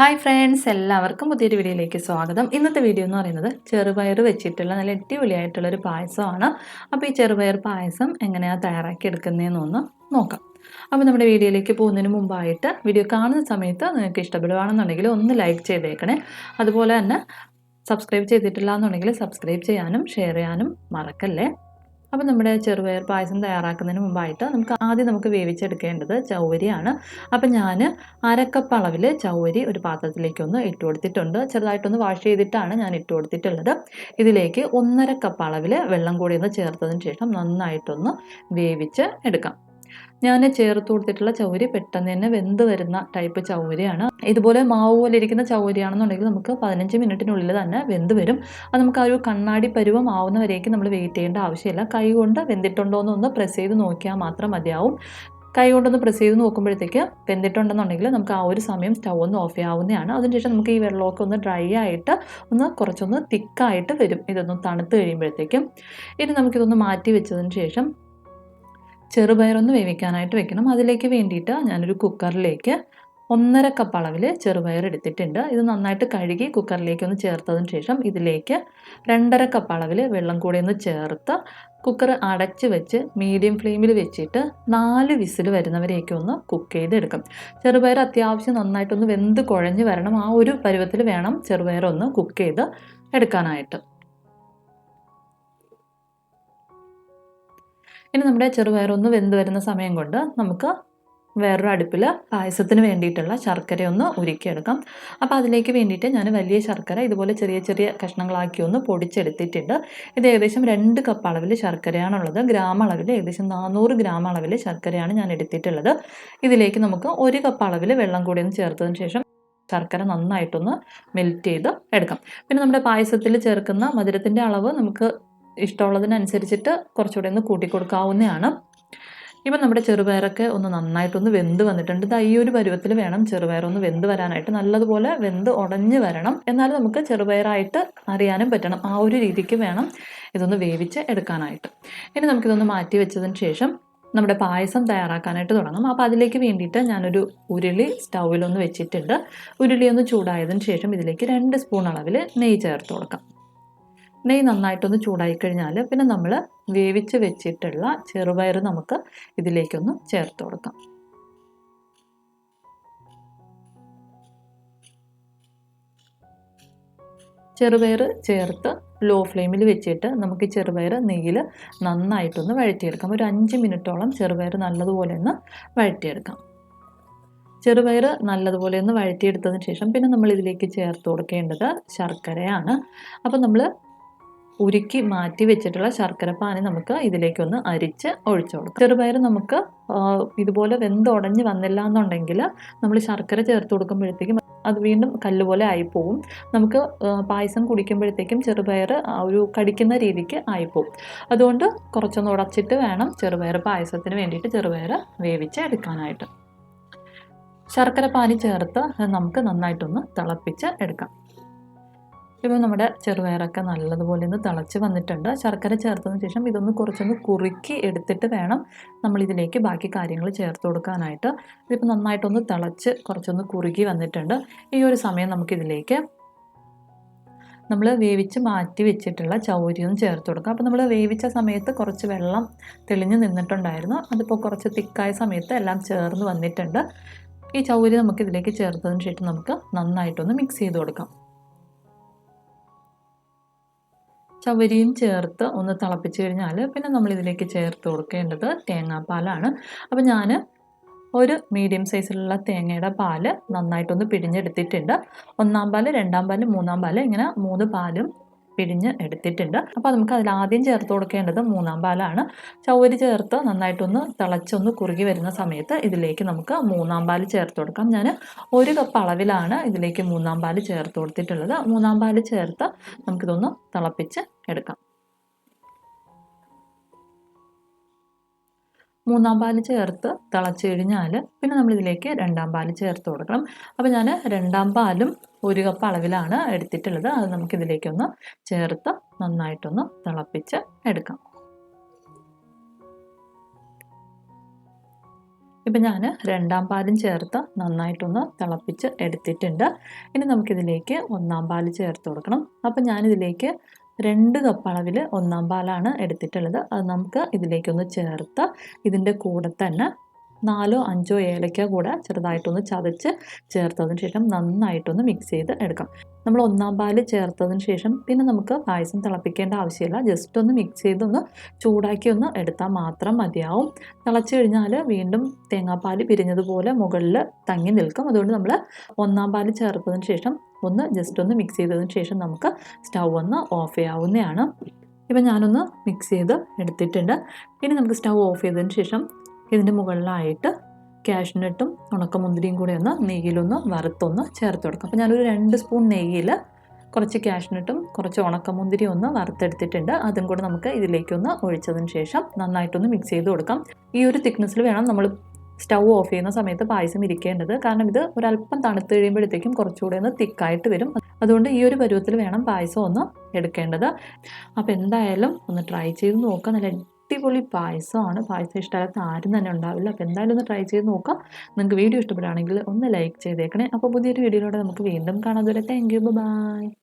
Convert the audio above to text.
Hi friends എല്ലാവർക്കും പുതിയൊരു വീഡിയോയിലേക്ക് സ്വാഗതം. ഇന്നത്തെ വീഡിയോ എന്ന് പറയുന്നത് ചെറുപയർ വെച്ചിട്ടുള്ള നല്ല അടിപൊളിയായിട്ടുള്ള ഒരു പായസമാണ്. അപ്പോൾ ഈ ചെറുപയർ പായസം എങ്ങനെയാണ് തയ്യാറാക്കി എടുക്കുന്നതെന്നൊന്ന് നോക്കാം. അപ്പോൾ നമ്മുടെ വീഡിയോയിലേക്ക് പോകുന്നതിന് മുമ്പായിട്ട് വീഡിയോ കാണുന്ന സമയത്ത് നിങ്ങൾക്ക് ഇഷ്ടപ്പെടുകയാണെന്നുണ്ടെങ്കിൽ ഒന്ന് ലൈക്ക് ചെയ്തേക്കണേ. അതുപോലെ തന്നെ സബ്സ്ക്രൈബ് ചെയ്തിട്ടില്ല എന്നുണ്ടെങ്കിൽ സബ്സ്ക്രൈബ് ചെയ്യാനും ഷെയർ ചെയ്യാനും മറക്കല്ലേ. അപ്പോൾ നമ്മുടെ ചെറുപയർ പായസം തയ്യാറാക്കുന്നതിന് മുമ്പായിട്ട് നമുക്ക് ആദ്യം നമുക്ക് വേവിച്ചെടുക്കേണ്ടത് ചൗവരിയാണ്. അപ്പം ഞാൻ അരക്കപ്പ് അളവിൽ ചൗവരി ഒരു പാത്രത്തിലേക്കൊന്ന് ഇട്ട് കൊടുത്തിട്ടുണ്ട്. ചെറുതായിട്ടൊന്ന് വാഷ് ചെയ്തിട്ടാണ് ഞാൻ ഇട്ട് കൊടുത്തിട്ടുള്ളത്. ഇതിലേക്ക് ഒന്നര കപ്പ് അളവിൽ വെള്ളം കൂടി ഒന്ന് ചേർത്തതിന് ശേഷം നന്നായിട്ടൊന്ന് വേവിച്ച് എടുക്കാം. ഞാൻ ചേർത്ത് കൊടുത്തിട്ടുള്ള ചൗരി പെട്ടെന്ന് തന്നെ വെന്ത് വരുന്ന ടൈപ്പ് ചൗരിയാണ്. ഇതുപോലെ മാവ് പോലെ ഇരിക്കുന്ന ചൗരിയാണെന്നുണ്ടെങ്കിൽ നമുക്ക് പതിനഞ്ച് മിനിറ്റിനുള്ളിൽ തന്നെ വെന്ത് വരും. അത് നമുക്ക് ആ ഒരു കണ്ണാടി പരുവം ആവുന്നവരേക്ക് നമ്മൾ വെയിറ്റ് ചെയ്യേണ്ട ആവശ്യമില്ല. കൈ കൊണ്ട് വെന്തിട്ടുണ്ടോ എന്നൊന്ന് പ്രസ് ചെയ്ത് നോക്കിയാൽ മാത്രം മതിയാവും. കൈ കൊണ്ടൊന്ന് പ്രസ് ചെയ്ത് നോക്കുമ്പോഴത്തേക്ക് വെന്തിട്ടുണ്ടെന്നുണ്ടെങ്കിൽ നമുക്ക് ആ ഒരു സമയം സ്റ്റൗ ഒന്ന് ഓഫ് ചെയ്യാവുന്നതാണ് അതിനുശേഷം നമുക്ക് ഈ വെള്ളമൊക്കെ ഒന്ന് ഡ്രൈ ആയിട്ട് ഒന്ന് കുറച്ചൊന്ന് തിക്കായിട്ട് വരും. ഇതൊന്ന് തണുത്ത് കഴിയുമ്പോഴത്തേക്കും. ഇനി നമുക്കിതൊന്ന് മാറ്റി വെച്ചതിന് ശേഷം ചെറുപയറൊന്ന് വേവിക്കാനായിട്ട് വെക്കണം. അതിലേക്ക് വേണ്ടിയിട്ട് ഞാനൊരു കുക്കറിലേക്ക് ഒന്നര കപ്പ് അളവിൽ ചെറുപയർ എടുത്തിട്ടുണ്ട്. ഇത് നന്നായിട്ട് കഴുകി കുക്കറിലേക്ക് ഒന്ന് ചേർത്തതിന് ശേഷം ഇതിലേക്ക് രണ്ടര കപ്പ് അളവിൽ വെള്ളം കൂടി ഒന്ന് ചേർത്ത് കുക്കർ അടച്ച് വെച്ച് മീഡിയം ഫ്ലെയിമിൽ വെച്ചിട്ട് നാല് വിസിൽ വരുന്നവരെയൊക്കെ ഒന്ന് കുക്ക് ചെയ്തെടുക്കും. ചെറുപയർ അത്യാവശ്യം നന്നായിട്ടൊന്ന് വെന്ത് കുഴഞ്ഞ് വരണം. ആ ഒരു പരുവത്തിൽ വേണം ചെറുപയർ ഒന്ന് കുക്ക് ചെയ്ത് എടുക്കാനായിട്ട്. ഇനി നമ്മുടെ ചെറുപയർ ഒന്ന് വെന്ത് വരുന്ന സമയം കൊണ്ട് നമുക്ക് വേറൊരു അടുപ്പിൽ പായസത്തിന് വേണ്ടിയിട്ടുള്ള ശർക്കര ഒന്ന് ഉരുക്കിയെടുക്കാം. അപ്പോൾ അതിലേക്ക് വേണ്ടിയിട്ട് ഞാൻ വലിയ ശർക്കര ഇതുപോലെ ചെറിയ ചെറിയ കഷ്ണങ്ങളാക്കി ഒന്ന് പൊടിച്ചെടുത്തിട്ടുണ്ട്. ഇത് ഏകദേശം രണ്ട് കപ്പ് അളവിൽ ശർക്കരയാണുള്ളത്. ഗ്രാം അളവിൽ ഏകദേശം നാനൂറ് ഗ്രാം അളവിൽ ശർക്കരയാണ് ഞാൻ എടുത്തിട്ടുള്ളത്. ഇതിലേക്ക് നമുക്ക് ഒരു കപ്പ് അളവിൽ വെള്ളം കൂടി ഒന്ന് ചേർത്തതിന് ശേഷം ശർക്കര നന്നായിട്ടൊന്ന് മെൽറ്റ് ചെയ്ത് എടുക്കാം. പിന്നെ നമ്മുടെ പായസത്തിൽ ചേർക്കുന്ന മധുരത്തിന്റെ അളവ് നമുക്ക് ഇഷ്ടമുള്ളതിനനുസരിച്ചിട്ട് കുറച്ചുകൂടെ ഒന്ന് കൂട്ടി കൊടുക്കാവുന്നതാണ് ഇപ്പം നമ്മുടെ ചെറുപയറൊക്കെ ഒന്ന് നന്നായിട്ടൊന്ന് വെന്ത് വന്നിട്ടുണ്ട്. ഇത് ഈ ഒരു പരുവത്തിൽ വേണം ചെറുപയർ ഒന്ന് വെന്ത് വരാനായിട്ട്. നല്ലതുപോലെ വെന്ത് ഉടഞ്ഞ് വരണം. എന്നാൽ നമുക്ക് ചെറുപയറായിട്ട് അറിയാനും പറ്റണം. ആ ഒരു രീതിക്ക് വേണം ഇതൊന്ന് വേവിച്ച് എടുക്കാനായിട്ട്. ഇനി നമുക്കിതൊന്ന് മാറ്റി വെച്ചതിന് ശേഷം നമ്മുടെ പായസം തയ്യാറാക്കാനായിട്ട് തുടങ്ങും. അപ്പോൾ അതിലേക്ക് വേണ്ടിയിട്ട് ഞാനൊരു ഉരുളി സ്റ്റൗവിലൊന്ന് വെച്ചിട്ടുണ്ട്. ഉരുളി ഒന്ന് ചൂടായതിന് ശേഷം ഇതിലേക്ക് രണ്ട് സ്പൂൺ അളവിൽ നെയ്യ് ചേർത്ത് കൊടുക്കാം. നെയ്യ് നന്നായിട്ടൊന്ന് ചൂടായി കഴിഞ്ഞാൽ പിന്നെ നമ്മൾ വേവിച്ച് വെച്ചിട്ടുള്ള ചെറുപയർ നമുക്ക് ഇതിലേക്കൊന്ന് ചേർത്ത് കൊടുക്കാം. ചെറുപയർ ചേർത്ത് ലോ ഫ്ലെയിമിൽ വെച്ചിട്ട് നമുക്ക് ചെറുപയർ നെയ്യിൽ നന്നായിട്ടൊന്ന് വഴറ്റിയെടുക്കാം. ഒരു അഞ്ച് മിനിറ്റോളം ചെറുപയർ നല്ലതുപോലെ ഒന്ന് വഴറ്റിയെടുക്കാം. ചെറുപയർ നല്ലതുപോലെ ഒന്ന് വഴറ്റിയെടുത്തതിന് ശേഷം പിന്നെ നമ്മൾ ഇതിലേക്ക് ചേർത്ത് കൊടുക്കേണ്ടത് ശർക്കരയാണ്. അപ്പോൾ നമ്മൾ ഉരുക്കി മാറ്റി വെച്ചിട്ടുള്ള ശർക്കര പാനി നമുക്ക് ഇതിലേക്കൊന്ന് അരിച്ച് ഒഴിച്ചു കൊടുക്കാം. ചെറുപയർ നമുക്ക് ഇതുപോലെ വെന്തുടഞ്ഞ് വന്നില്ല എന്നുണ്ടെങ്കിൽ നമ്മൾ ശർക്കര ചേർത്ത് കൊടുക്കുമ്പോഴത്തേക്കും അത് വീണ്ടും കല്ലുപോലെ ആയിപ്പോവും. നമുക്ക് പായസം കുടിക്കുമ്പോഴത്തേക്കും ചെറുപയർ ഒരു കടിക്കുന്ന രീതിക്ക് ആയിപ്പോവും. അതുകൊണ്ട് കുറച്ചൊന്ന് ഉടച്ചിട്ട് വേണം ചെറുപയർ പായസത്തിന് വേണ്ടിയിട്ട് ചെറുപയർ വേവിച്ച് എടുക്കാനായിട്ട്. ശർക്കര പാനി ചേർത്ത് നമുക്ക് നന്നായിട്ടൊന്ന് തിളപ്പിച്ച് എടുക്കാം. ഇപ്പോൾ നമ്മുടെ ചെറുപയറൊക്കെ നല്ലതുപോലെ ഒന്ന് തിളച്ച് വന്നിട്ടുണ്ട്. ശർക്കര ചേർത്തതിന് ശേഷം ഇതൊന്ന് കുറച്ചൊന്ന് കുറുക്കി എടുത്തിട്ട് വേണം നമ്മളിതിലേക്ക് ബാക്കി കാര്യങ്ങൾ ചേർത്ത് കൊടുക്കാനായിട്ട്. ഇതിപ്പോൾ നന്നായിട്ടൊന്ന് തിളച്ച് കുറച്ചൊന്ന് കുറുകി വന്നിട്ടുണ്ട്. ഈ ഒരു സമയം നമുക്കിതിലേക്ക് നമ്മൾ വേവിച്ച് മാറ്റി വെച്ചിട്ടുള്ള ചൗരിയും ചേർത്ത് കൊടുക്കുക അപ്പോൾ നമ്മൾ വേവിച്ച സമയത്ത് കുറച്ച് വെള്ളം തെളിഞ്ഞ് നിന്നിട്ടുണ്ടായിരുന്നു. അതിപ്പോൾ കുറച്ച് തിക്കായ സമയത്ത് എല്ലാം ചേർന്ന് വന്നിട്ടുണ്ട്. ഈ ചൗരി നമുക്കിതിലേക്ക് ചേർത്തതിന് ശേഷം നമുക്ക് നന്നായിട്ടൊന്ന് മിക്സ് ചെയ്ത് കൊടുക്കാം. ചവരിയും ചേർത്ത് ഒന്ന് തിളപ്പിച്ച് കഴിഞ്ഞാൽ പിന്നെ നമ്മൾ ഇതിലേക്ക് ചേർത്ത് കൊടുക്കേണ്ടത് തേങ്ങാപ്പാലാണ്. അപ്പോൾ ഞാൻ ഒരു മീഡിയം സൈസിലുള്ള തേങ്ങയുടെ പാൽ നന്നായിട്ടൊന്ന് പിഴിഞ്ഞെടുത്തിട്ടുണ്ട്. ഒന്നാം പാൽ രണ്ടാം പാൽ മൂന്നാം പാൽ ഇങ്ങനെ മൂന്ന് പാലും പിഴിഞ്ഞ് എടുത്തിട്ടുണ്ട്. അപ്പോൾ നമുക്ക് അതിൽ ആദ്യം ചേർത്ത് കൊടുക്കേണ്ടത് മൂന്നാം പാലാണ്. ചൗരി ചേർത്ത് നന്നായിട്ടൊന്ന് തിളച്ചൊന്ന് കുറുകി വരുന്ന സമയത്ത് ഇതിലേക്ക് നമുക്ക് മൂന്നാം പാൽ ചേർത്ത് കൊടുക്കാം. ഞാൻ ഒരു കപ്പ് അളവിലാണ് ഇതിലേക്ക് മൂന്നാം പാൽ ചേർത്ത് കൊടുത്തിട്ടുള്ളത്. മൂന്നാം പാൽ ചേർത്ത് നമുക്കിതൊന്ന് തിളപ്പിച്ച് എടുക്കാം. മൂന്നാം പാൽ ചേർത്ത് തിളച്ച് കഴിഞ്ഞാൽ പിന്നെ നമ്മൾ ഇതിലേക്ക് രണ്ടാം പാൽ ചേർത്ത് കൊടുക്കണം. അപ്പോൾ ഞാൻ രണ്ടാം പാലും ഒരു കപ്പ് അളവിലാണ് എടുത്തിട്ടുള്ളത്. അത് നമുക്കിതിലേക്കൊന്ന് ചേർത്ത് നന്നായിട്ടൊന്ന് തിളപ്പിച്ച് എടുക്കാം. ഇപ്പം ഞാൻ രണ്ടാം പാലും ചേർത്ത് നന്നായിട്ടൊന്ന് തിളപ്പിച്ച് എടുത്തിട്ടുണ്ട്. ഇനി നമുക്കിതിലേക്ക് ഒന്നാം പാൽ ചേർത്ത് കൊടുക്കണം. അപ്പം ഞാനിതിലേക്ക് രണ്ട് കപ്പ് അളവിൽ ഒന്നാം പാലാണ് എടുത്തിട്ടുള്ളത്. അത് നമുക്ക് ഇതിലേക്കൊന്ന് ചേർത്ത് ഇതിന്റെ കൂടെ തന്നെ നാലോ അഞ്ചോ ഏലക്ക കൂടെ ചെറുതായിട്ടൊന്ന് ചതച്ച് ചേർത്തതിന് ശേഷം നന്നായിട്ടൊന്ന് മിക്സ് ചെയ്ത് എടുക്കാം. നമ്മൾ ഒന്നാം പാൽ ചേർത്തതിന് ശേഷം പിന്നെ നമുക്ക് പായസം തിളപ്പിക്കേണ്ട ആവശ്യമില്ല. ജസ്റ്റ് ഒന്ന് മിക്സ് ചെയ്തൊന്ന് ചൂടാക്കി ഒന്ന് എടുത്താൽ മാത്രം മതിയാവും. തിളച്ച് കഴിഞ്ഞാൽ വീണ്ടും തേങ്ങാപ്പാൽ പിരിഞ്ഞതുപോലെ മുകളിൽ തങ്ങി നിൽക്കും. അതുകൊണ്ട് നമ്മൾ ഒന്നാം പാൽ ചേർത്തതിന് ശേഷം ഒന്ന് ജസ്റ്റ് ഒന്ന് മിക്സ് ചെയ്തതിന് ശേഷം നമുക്ക് സ്റ്റൗ ഒന്ന് ഓഫ് ചെയ്യാവുന്നതാണ്. ഇപ്പം ഞാനൊന്ന് മിക്സ് ചെയ്ത് എടുത്തിട്ടുണ്ട്. ഇനി നമുക്ക് സ്റ്റൗ ഓഫ് ചെയ്തതിന് ശേഷം ഇതിന്റെ മുകളിലായിട്ട് കാഷ്നട്ടും ഉണക്കമുന്തിരിയും കൂടെ ഒന്ന് നെയ്യിലൊന്ന് വറുത്തൊന്ന് ചേർത്ത് കൊടുക്കും. അപ്പോൾ ഞാനൊരു രണ്ട് സ്പൂൺ നെയ്യിൽ കുറച്ച് കാഷ്നട്ടും കുറച്ച് ഉണക്കമുന്തിരി ഒന്ന് വറുത്തെടുത്തിട്ടുണ്ട്. അതും കൂടെ നമുക്ക് ഇതിലേക്കൊന്ന് ഒഴിച്ചതിന് ശേഷം നന്നായിട്ടൊന്ന് മിക്സ് ചെയ്ത് കൊടുക്കാം. ഈ ഒരു തിക്നെസ്സിൽ വേണം നമ്മൾ സ്റ്റൗ ഓഫ് ചെയ്യുന്ന സമയത്ത് പായസം ഇരിക്കേണ്ടത്. കാരണം ഇത് ഒരല്പം തണുത്ത് കഴിയുമ്പോഴത്തേക്കും കുറച്ചുകൂടെ ഒന്ന് തിക്കായിട്ട് വരും. അതുകൊണ്ട് ഈ ഒരു പരുവത്തിൽ വേണം പായസം ഒന്ന് എടുക്കേണ്ടത്. അപ്പോൾ എന്തായാലും ഒന്ന് ട്രൈ ചെയ്ത് നോക്കാം. നല്ല അടിപൊളി പായസമാണ്. പായസം ഇഷ്ടമല്ലാത്ത ആരും തന്നെ ഉണ്ടാവില്ല. അപ്പോൾ എന്തായാലും ഒന്ന് ട്രൈ ചെയ്ത് നോക്കാം. നിങ്ങൾക്ക് വീഡിയോ ഇഷ്ടപ്പെടുകയാണെങ്കിൽ ഒന്ന് ലൈക്ക് ചെയ്തേക്കണേ. അപ്പോൾ പുതിയൊരു വീഡിയോയിലൂടെ നമുക്ക് വീണ്ടും കാണാം. അതുവരെ താങ്ക് യു ബൈ